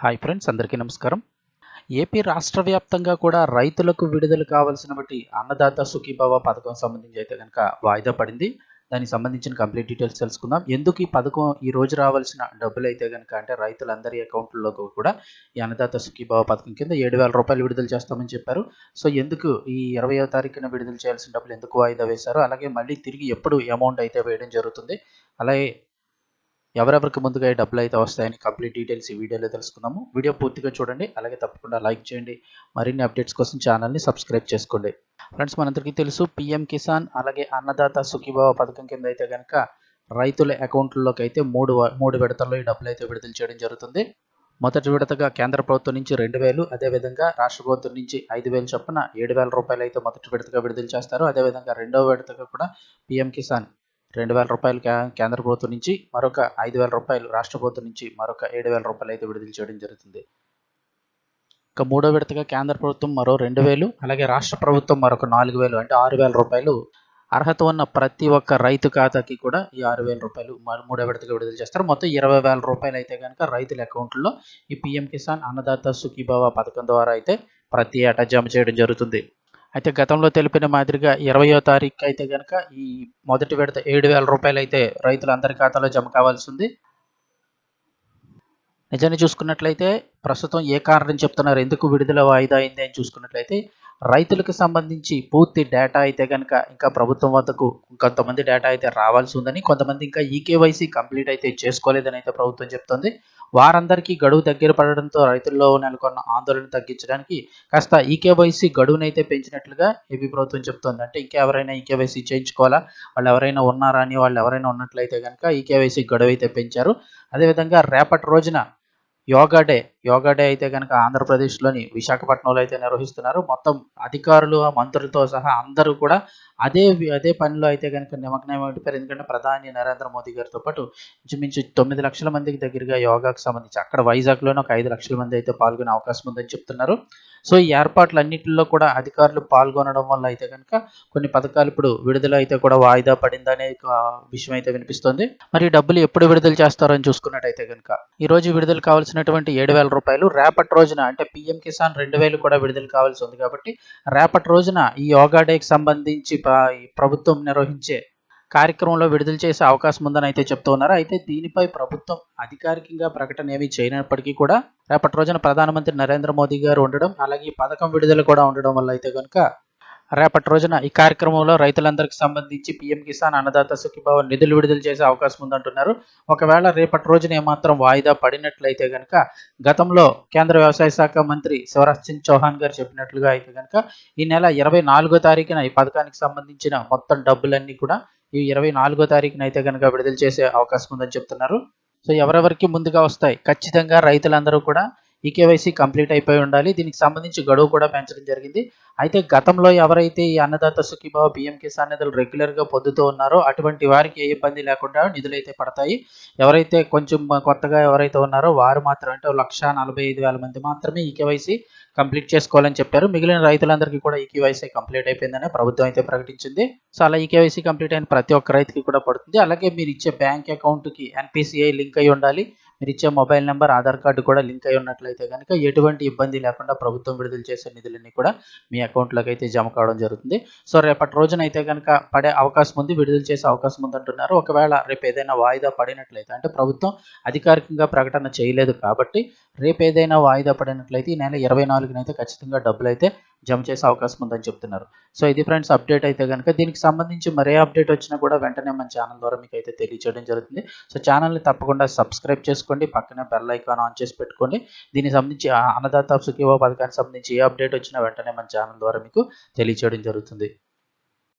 Hi friends అందరికీ నమస్కారం. AP రాష్ట్ర వ్యాప్తంగా కూడా రైతులకు విడుదల కావాల్సిన బట్టి అన్నదాత సుఖీభావ పథకం సంబంధించి అయితే కనుక వాయిదా పడింది. దానికి సంబంధించిన కంప్లీట్ డీటెయిల్స్ తెలుసుకుందాం. ఎందుకు ఈ పథకం ఈ రోజు రావాల్సిన డబ్బులు అయితే కనుక అంటే రైతులందరి అకౌంట్లలో కూడా ఈ అన్నదాత సుఖీభావ పథకం కింద ఏడు వేల రూపాయలు విడుదల చేస్తామని చెప్పారు. సో ఎందుకు ఈ ఇరవయో తారీఖున విడుదల చేయాల్సిన డబ్బులు ఎందుకు వాయిదా వేశారు? అలాగే మళ్ళీ తిరిగి ఎప్పుడు అమౌంట్ అయితే వేయడం జరుగుతుంది? అలాగే ఎవరెవరికి ముందుగా ఈ డబ్బులు అయితే వస్తాయని కంప్లీట్ డీటెయిల్స్ ఈ వీడియోలో తెలుసుకుందాము. వీడియో పూర్తిగా చూడండి అలాగే తప్పకుండా లైక్ చేయండి. మరిన్ని అప్డేట్స్ కోసం ఛానల్ని సబ్స్క్రైబ్ చేసుకోండి. ఫ్రెండ్స్ మనందరికీ తెలుసు పిఎం కిసాన్ అలాగే అన్నదాత సుఖీభావ పథకం కింద అయితే కనుక రైతుల అకౌంట్లలోకి అయితే మూడు వ- మూడు విడతల్లో ఈ డబ్బులు అయితే విడుదల చేయడం జరుగుతుంది. మొదటి విడతగా కేంద్ర ప్రభుత్వం నుంచి రెండు వేలు అదేవిధంగా రాష్ట్ర ప్రభుత్వం నుంచి ఐదు వేలు చొప్పున ఏడు వేల రూపాయలు అయితే మొదటి విడతగా విడుదల చేస్తారు. అదేవిధంగా రెండవ విడతగా కూడా పిఎం కిసాన్ రెండు వేల రూపాయలు కేంద్ర ప్రభుత్వం నుంచి మరొక ఐదు వేల రూపాయలు రాష్ట్ర ప్రభుత్వం నుంచి మరొక ఏడు వేల రూపాయలు అయితే విడుదల చేయడం జరుగుతుంది. ఇక మూడో విడతగా కేంద్ర ప్రభుత్వం మరో రెండు వేలు అలాగే రాష్ట్ర ప్రభుత్వం మరొక నాలుగు వేలు అంటే ఆరు వేల రూపాయలు. అర్హత ఉన్న ప్రతి ఒక్క రైతు ఖాతాకి కూడా ఈ ఆరు వేల రూపాయలు మూడో విడతగా విడుదల చేస్తారు. మొత్తం ఇరవై వేల రూపాయలు అయితే కనుక రైతుల అకౌంట్లో ఈ పిఎం కిసాన్ అన్నదాత సుఖీభావ పథకం ద్వారా అయితే ప్రతి ఏటా జమ చేయడం జరుగుతుంది. అయితే గతంలో తెలిపిన మాదిరిగా ఇరవయో తారీఖు అయితే కనుక ఈ మొదటి విడత ఏడు వేల రూపాయలు అయితే రైతులందరి ఖాతాలో జమ కావాల్సి ఉంది. నిజాన్ని చూసుకున్నట్లయితే ప్రస్తుతం ఏ కారణం చెప్తున్నారు ఎందుకు విడుదల వాయిదా అయింది అని చూసుకున్నట్లయితే రైతులకు సంబంధించి పూర్తి డేటా అయితే కనుక ఇంకా ప్రభుత్వం వద్దకు కొంతమంది డేటా అయితే రావాల్సి ఉందని కొంతమంది ఇంకా ఈకేవైసీ కంప్లీట్ అయితే చేసుకోలేదని అయితే ప్రభుత్వం చెప్తుంది. వారందరికీ గడువు దగ్గర పడడంతో రైతుల్లో నెలకొన్న ఆందోళన తగ్గించడానికి కాస్త ఈకేవైసీ గడువునైతే పెంచినట్లుగా ఏపీ ప్రభుత్వం చెప్తోంది. అంటే ఇంకెవరైనా ఈకేవైసీ చేయించుకోవాలా? వాళ్ళు ఎవరైనా ఉన్నారా అని వాళ్ళు ఎవరైనా ఉన్నట్లయితే కనుక ఈకేవైసీ గడువు అయితే పెంచారు. అదేవిధంగా రేపటి రోజున యోగా డే యోగా డే అయితే కనుక ఆంధ్రప్రదేశ్లోని విశాఖపట్నంలో అయితే నిర్వహిస్తున్నారు. మొత్తం అధికారులు మంత్రులతో సహా అందరూ కూడా అదే వి- అదే పనిలో అయితే కనుక నిమగ్నం అయిపోయారు ఎందుకంటే ప్రధాని నరేంద్ర మోదీ గారితో పాటు ఇంచుమించు తొమ్మిది లక్షల మందికి దగ్గరగా యోగాకు సంబంధించి అక్కడ వైజాగ్లోనే ఒక ఐదు లక్షల మంది అయితే పాల్గొనే అవకాశం ఉందని చెప్తున్నారు. సో ఈ ఏర్పాట్లన్నింటిలో కూడా అధికారులు పాల్గొనడం వల్ల అయితే కనుక కొన్ని పథకాలు ఇప్పుడు విడుదల అయితే కూడా వాయిదా పడిందనే ఒక విషయం అయితే వినిపిస్తోంది. మరి డబ్బులు ఎప్పుడు విడుదల చేస్తారని చూసుకున్నట్టయితే కనుక ఈ రోజు విడుదల కావాల్సినటువంటి ఏడు వేల రూపాయలు రేపటి రోజున అంటే పిఎం కిసాన్ రెండు వేలు కూడా విడుదల కావాల్సి ఉంది కాబట్టి రేపటి రోజున ఈ యోగా డేకి సంబంధించి ప్రభుత్వం నిర్వహించే కార్యక్రమంలో విడుదల చేసే అవకాశం ఉందని అయితే చెప్తూ ఉన్నారు. అయితే దీనిపై ప్రభుత్వం అధికారికంగా ప్రకటన ఏమీ చేయనప్పటికీ కూడా రేపటి రోజున ప్రధానమంత్రి నరేంద్ర మోదీ గారు ఉండడం అలాగే ఈ పథకం విడుదల కూడా ఉండడం వల్ల అయితే కనుక రేపటి రోజున ఈ కార్యక్రమంలో రైతులందరికీ సంబంధించి పీఎం కిసాన్ అన్నదాత సుఖీభావ నిధులు విడుదల చేసే అవకాశం ఉందంటున్నారు. ఒకవేళ రేపటి రోజున ఏమాత్రం వాయిదా పడినట్లయితే కనుక గతంలో కేంద్ర వ్యవసాయ శాఖ మంత్రి శివరాజ్ సింగ్ చౌహాన్ గారు చెప్పినట్లుగా అయితే కనుక ఈ నెల ఇరవై నాలుగో తారీఖున ఈ పథకానికి సంబంధించిన మొత్తం డబ్బులన్నీ కూడా ఈ ఇరవై నాలుగో తారీఖున అయితే కనుక విడుదల చేసే అవకాశం ఉందని చెప్తున్నారు. సో ఎవరెవరికి ముందుగా వస్తాయి? ఖచ్చితంగా రైతులందరూ కూడా ఈ కేవైసీ కంప్లీట్ అయిపోయి ఉండాలి. దీనికి సంబంధించి గడువు కూడా పెంచడం జరిగింది. అయితే గతంలో ఎవరైతే ఈ అన్నదాత సుఖీభావ బియ్యం కిసాన్ నిధులు రెగ్యులర్గా పొందుతూ ఉన్నారో అటువంటి వారికి ఏ ఇబ్బంది లేకుండా నిధులు అయితే పడతాయి. ఎవరైతే కొంచెం కొత్తగా ఎవరైతే ఉన్నారో వారు మాత్రం అంటే లక్ష నలభై ఐదు వేల మంది మాత్రమే ఈ కేవైసీ కంప్లీట్ చేసుకోవాలని చెప్పారు. మిగిలిన రైతులందరికీ కూడా ఈ కేవైసీ కంప్లీట్ అయిపోయిందని ప్రభుత్వం అయితే ప్రకటించింది. సో అలా ఈ కేవైసీ కంప్లీట్ అయిన ప్రతి ఒక్క రైతుకి కూడా పడుతుంది. అలాగే మీరు ఇచ్చే బ్యాంక్ అకౌంట్కి ఎన్పిసిఐ లింక్ అయి ఉండాలి. మీరు ఇచ్చే మొబైల్ నెంబర్ ఆధార్ కార్డు కూడా లింక్ అయి ఉన్నట్లయితే కనుక ఎటువంటి ఇబ్బంది లేకుండా ప్రభుత్వం విడుదల చేసే నిధులన్నీ కూడా మీ అకౌంట్లోకి అయితే జమ కావడం జరుగుతుంది. సో రేపటి రోజున అయితే కనుక పడే అవకాశం ఉంది విడుదల చేసే అవకాశం ఉంది అంటున్నారు ఒకవేళ రేపు ఏదైనా వాయిదా పడినట్లయితే అంటే ప్రభుత్వం అధికారికంగా ప్రకటన చేయలేదు కాబట్టి రేపు ఏదైనా వాయిదా పడినట్లయితే ఈ నెల ఇరవై నాలుగునైతే ఖచ్చితంగా డబ్బులు అయితే జమ చేసే అవకాశం ఉందని చెప్తున్నారు. సో ఇది ఫ్రెండ్స్ అప్డేట్ అయితే కనుక దీనికి సంబంధించి మరే అప్డేట్ వచ్చినా కూడా వెంటనే మన ఛానల్ ద్వారా మీకు అయితే తెలియజేయడం జరుగుతుంది. సో ఛానల్ని తప్పకుండా సబ్స్క్రైబ్ చేసుకోండి. పక్కనే బెల్ ఐకాన్ ఆన్ చేసి పెట్టుకోండి. దీనికి సంబంధించి అన్నదాత సుఖీవో పథకానికి సంబంధించి ఏ అప్డేట్ వచ్చినా వెంటనే మన ఛానల్ ద్వారా మీకు తెలియజేయడం జరుగుతుంది.